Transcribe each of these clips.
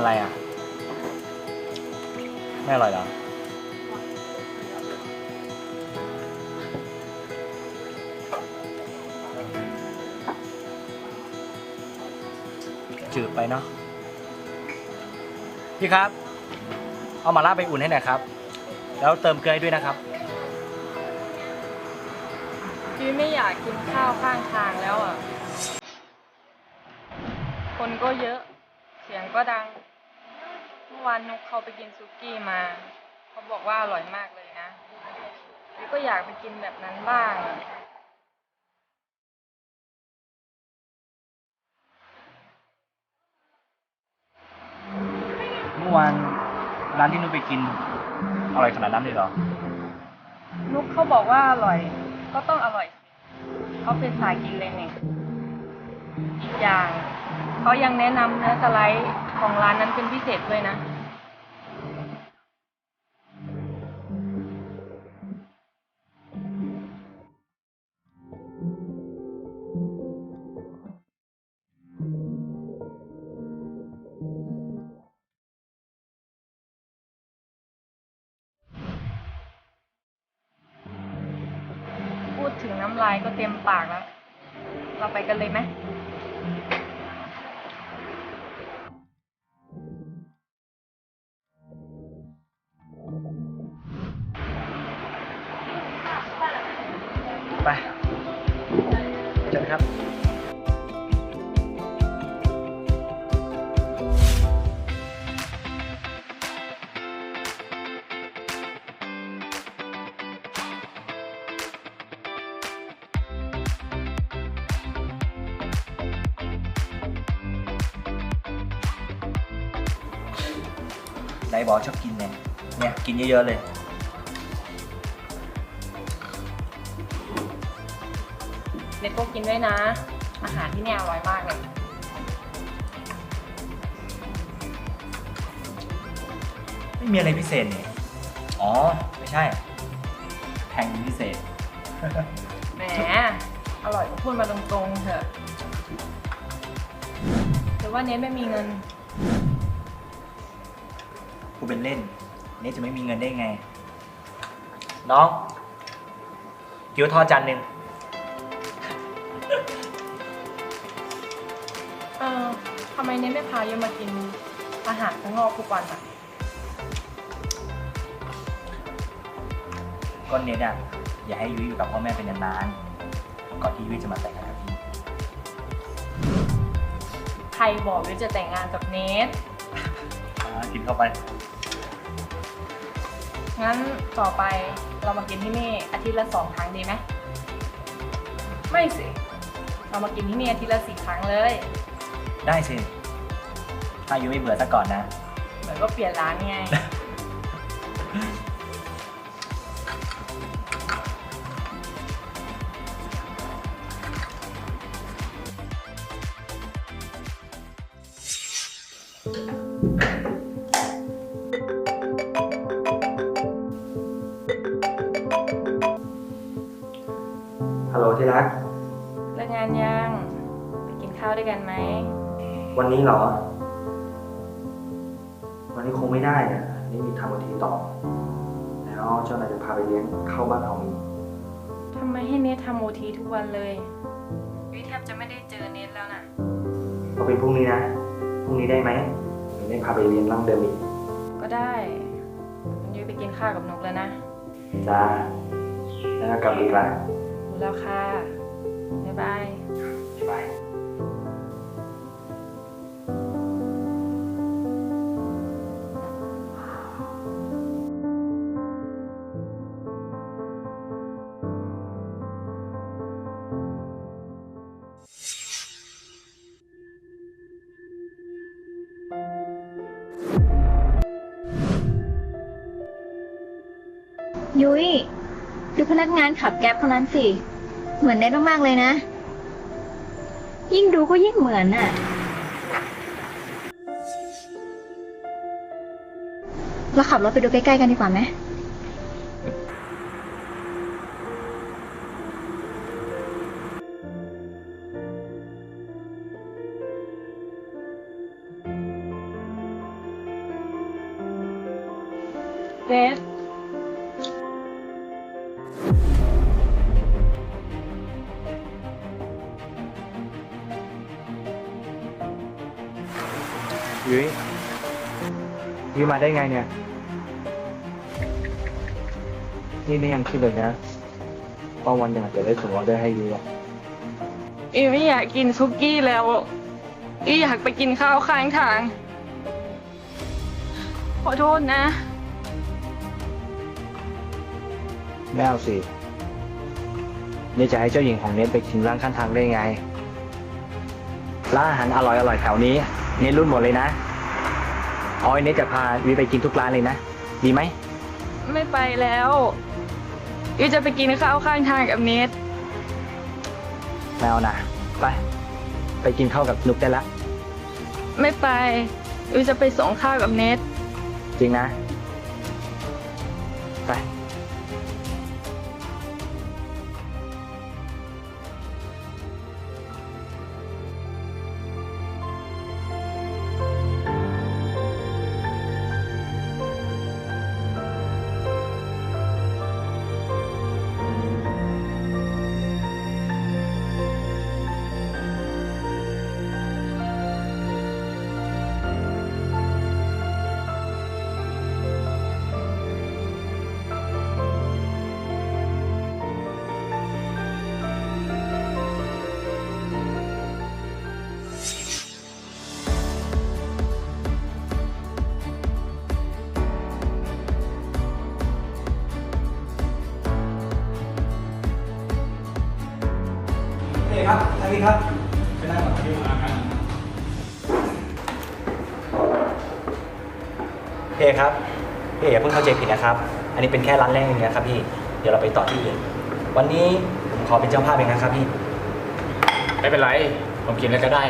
อะไรอะ ไม่อร่อยเหรอ จืดไปเนาะ พี่ครับ เอามาล่าไปอุ่นให้หน่อยครับ แล้วเติมเกลือด้วยนะครับพี่ไม่อยากกินข้าวข้างทางแล้วอะ คนก็เยอะ เสียงก็ดัง อวานนุกเขาไปกินซุกี้มา เขาบอกว่าอร่อยมากเลยนะพี่ก็อยากไปกินแบบนั้นบ้างอะเมื่อวานร้านที่นุ้ยไปกินอร่อยขนาดนั้นเลยเหรอ นุกเขาบอกว่าอร่อย ก็ต้องอร่อยสิเขาเป็นสายกินเลยเนี่ยอีกอย่าง เขายังแนะนำเนื้อสไลด์ของร้านนั้นเป็นพิเศษด้วยนะ น้ำลายก็เต็มปากแล้ว เราไปกันเลยไหมไปเชิญครับ เนี่ยกินเยอะๆเลย เน็ตก็กินด้วยนะ อาหารที่เนี่ยอร่อยมากเลยไม่มีอะไรพิเศษนี่อ๋อ ไม่ใช่แพงพิเศษ แหมอร่อยก็พูดมาตรงๆเถอะหรือว่าเน็ตไม่มีเงิน กูเป็นเล่น นี่จะไม่มีเงินได้ไง น้องเกี๊ยวทอดจานหนึ่งเออทำไมเน็ตไม่พาเยอะมากินอาหารข้างนอกทุกวันอะก้อนเนี้เนี่ยอย่าให้ยุ้ยอยู่กับพ่อแม่เป็นนานๆก่อนที่ยุ้ยจะมาแต่งงานกับพี่ใครบอกว่าจะแต่งงานกับเนทอ่ากินเข้าไป งั้นต่อไปเรามากินที่นี่อาทิตย์ละสองครั้งดีไหมไม่สิ เรามากินที่นี่อาทิตย์ละสี่ครั้งเลย ได้สิ ถ้ายุ้ยไม่เบื่อซะก่อนนะ เหมือนก็เปลี่ยนร้านไงฮั วันนี้เหรอ วันนี้คงไม่ได้นะนี่มีทำวันทีต่อ แล้วเจ้านายจะพาไปเลี้ยงเข้าบ้านเอามีทำไมให้เนททำโอทีทุกวันเลยวิแทบจะไม่ได้เจอเนทแล้วนะก็เป็นพรุ่งนี้นะ พรุ่งนี้ได้ไหมเดี๋ยวไม่พาไปเรียนร่างเดิมอีกก็ได้งั้นยุ้ยไปกินข้าวกับนุกแล้วนะจ้าแล้วก็กลับอีกละรู้แล้วค่ะ บ๊ายบายบ๊าย ยุ้ยดูพนักงานขับแก๊ปคนนั้นสิ เหมือนได้มากๆเลยนะ ยิ่งดูก็ยิ่งเหมือนน่ะ เราขับรถไปดูใกล้ๆกันดีกว่าไหม ยุ้ยยุ้ยมาได้ไงเนี่ย นี่ไม่ยังคิดเลยนะว่าวันหนึ่งอาจจะได้ส่งออเดอร์ให้ยุ้ยอะอีไม่อยากกินซุกี้แล้วอีอยากไปกินข้าวข้างทาง ขอโทษนะ ไม่เอาสินี่จะให้เจ้าหญิงของเนทไปกินร้านข้างทางได้ไงร้านอาหารอร่อยอร่อยๆแถวนี้ เนทรุ่นหมดเลยนะเอาไอ้เนทจะพาวิไปกินทุกร้านเลยนะ ดีไหม ไม่ไปแล้วอีจะไปกินข้าวข้างทางกับเนทไม่เอานะไป ไปกินข้าวกับนุกได้ละ ไม่ไปอีจะไปส่งข้าวกับเนทจริงนะ ไป ครับพี่เอกอย่าเพิ่งเข้าใจผิดนะครับ อันนี้เป็นแค่ร้านแรกเองนะครับพี่ เดี๋ยวเราไปต่อที่อื่นวันนี้ผมขอเป็นเจ้าภาพเองนะครับพี่ ไม่เป็นไร ผมกินแล้วก็ได้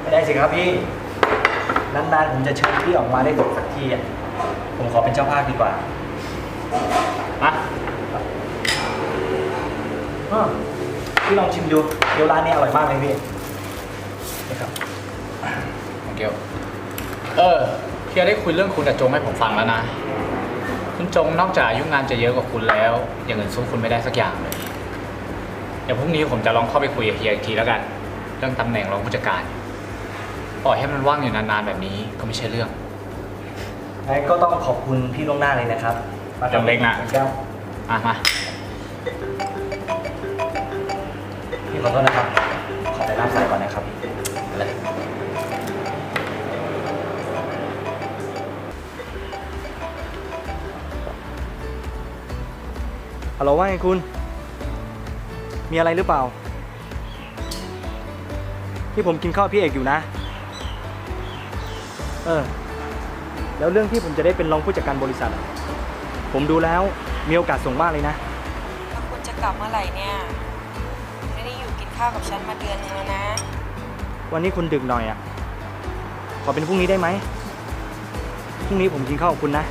ไม่ได้สิครับพี่ นานๆผมจะเชิญพี่ออกมาได้สักทีอะ ผมขอเป็นเจ้าภาพดีกว่า มาอ้าวพี่ลองชิมดู เกี๊ยวร้านนี้อร่อยมากเลยพี่ นี่ครับ ของเกียว เออ พี่ได้คุยเรื่องคุณกับจงให้ผมฟังแล้วนะ คุณจงนอกจากอายุงานจะเยอะกว่าคุณแล้ว อย่างอื่นสู้คุณไม่ได้สักอย่างเลยเดี๋ยวพรุ่งนี้ผมจะลองเข้าไปคุยกับเฮียอีกทีแล้วกัน เรื่องตำแหน่งรองผู้จัดการปล่อยให้มันว่างอยู่นานๆแบบนี้ก็ไม่ใช่เรื่อง งั้นก็ต้องขอบคุณพี่ล่วงหน้าเลยนะครับจำเล็กนะ แก้วอะมาพี่ขอโทษนะครับ ขอไปรับสายก่อนนะครับ ฮัลโหลว่าไงคุณ มีอะไรหรือเปล่า ที่ผมกินข้าวพี่เอกอยู่นะ เออ แล้วเรื่องที่ผมจะได้เป็นรองผู้จัดการบริษัทอะผมดูแล้วมีโอกาสส่งมากเลยนะ แล้วคุณจะกลับเมื่อไหร่เนี่ย ไม่ได้อยู่กินข้าวกับฉันมาเดือนนึงแล้วนะ วันนี้คุณดึกหน่อยอะขอเป็นพรุ่งนี้ได้ไหมพรุ่งนี้ผมกินข้าวกับคุณนะ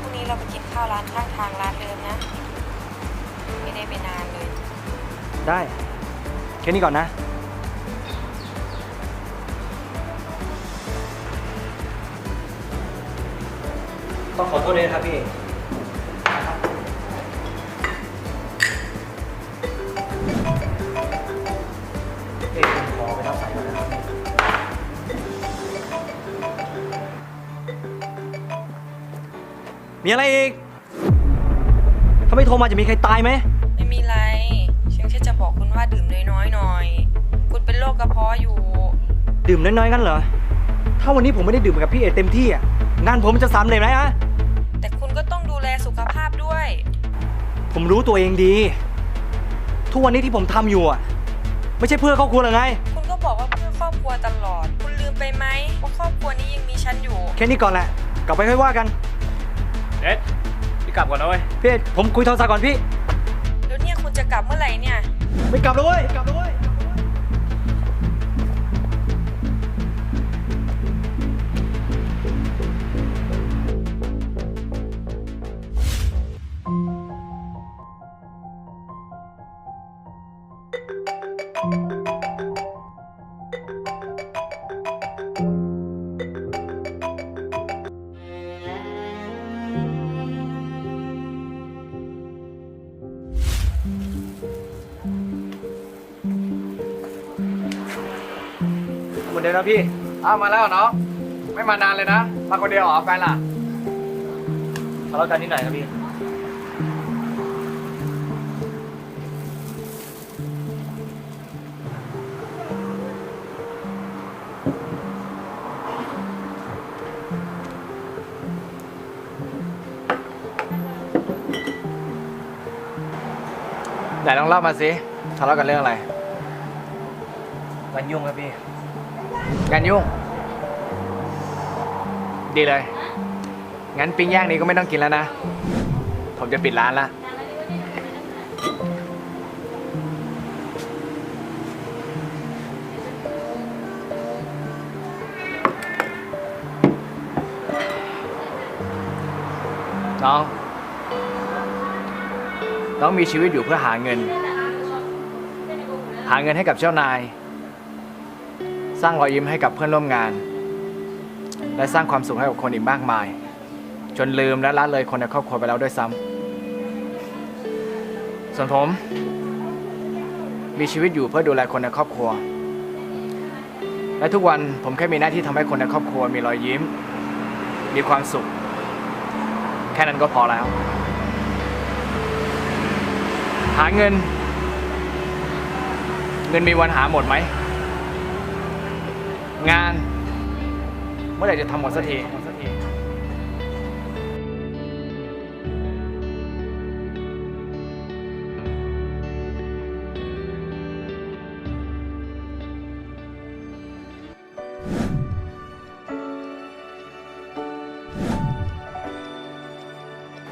พรุ่งนี้เราไปกินข้าวร้านข้างทางร้านเดิมนะ ไม่ได้ไปนานเลย ได้ แค่นี้ก่อนนะ ต้องขอโทษด้วยนะครับพี่ เอกผมขอไปรับสายก่อนนะครับ มีอะไรอีก ถ้าไม่โทรมาจะมีใครตายไหม กระเพาะอยู่ ดื่มน้อยๆกันเหรอ ถ้าวันนี้ผมไม่ได้ดื่มกับพี่เอกเต็มที่อะงานผมจะซ้ำเลยไหมฮะ แต่คุณก็ต้องดูแลสุขภาพด้วย ผมรู้ตัวเองดี ทุกวันนี้ที่ผมทำอยู่อะ ไม่ใช่เพื่อครอบครัวหรือไง คุณก็บอกว่าเพื่อครอบครัวตลอด คุณลืมไปไหมว่าครอบครัวนี้ยังมีฉันอยู่ แค่นี้ก่อนแหละ กลับไปค่อยว่ากัน เอ็ดพี่กลับก่อนนะเว้ย พี่เอกผมคุยโทรศัพท์ก่อนพี่ แล้วเนี่ยคุณจะกลับเมื่อไหร่เนี่ย ไม่กลับแล้วเว้ยกลับแล้วเว้ย คนเดียวนะพี่ อ้าวมาแล้วเนาะไม่มานานเลยนะ มาคนเดียวเหรอแฟนล่ะทะเลาะกันนิดหน่อยครับพี่ ไหนลองเล่ามาสิทะเลาะกันเรื่องอะไรกันยุ่งครับพี่ งานยุ่ง ดีเลย งั้นปิ้งย่างนี้ก็ไม่ต้องกินแล้วนะ ผมจะปิดร้านละ น้อง น้องมีชีวิตอยู่เพื่อหาเงิน หาเงินให้กับเจ้านาย สร้างรอยยิ้มให้กับเพื่อนร่วมงาน และสร้างความสุขให้กับคนอีกมากมาย จนลืมและละเลยคนในครอบครัวไปแล้วด้วยซ้ำส่วนผม มีชีวิตอยู่เพื่อดูแลคนในครอบครัว และทุกวันผมแค่มีหน้าที่ทำให้คนในครอบครัวมีรอยยิ้ม มีความสุข แค่นั้นก็พอแล้ว หาเงิน เงินมีวันหาหมดไหม งาน เมื่อไหร่จะทำหมดสักที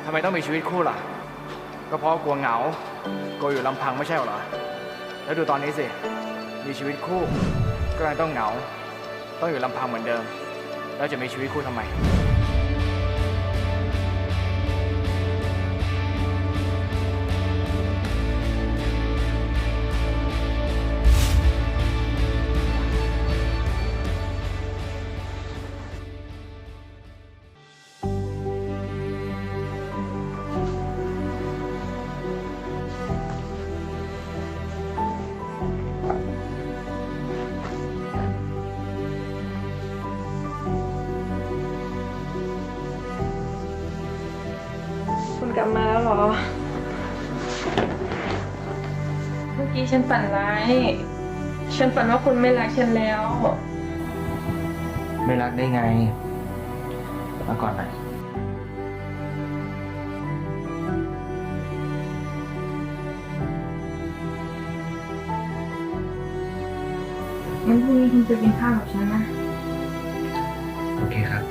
ทำไมต้องมีชีวิตคู่ล่ะ ก็เพราะกลัวเหงากลัวอยู่ลำพังไม่ใช่เหรอ แล้วดูตอนนี้สิ มีชีวิตคู่ ก็ยังต้องเหงา ต้องอยู่ลำพังเหมือนเดิม แล้วจะมีชีวิตคู่ทำไม กลับมาแล้วเหรอ เมื่อกี้ฉันฝันร้าย ฉันฝันว่าคุณไม่รักฉันแล้ว ไม่รักได้ไง มาก่อนหน่อยงั้นพรุ่งนี้คุณจะกินข้าวกับฉันนะ โอเคครับ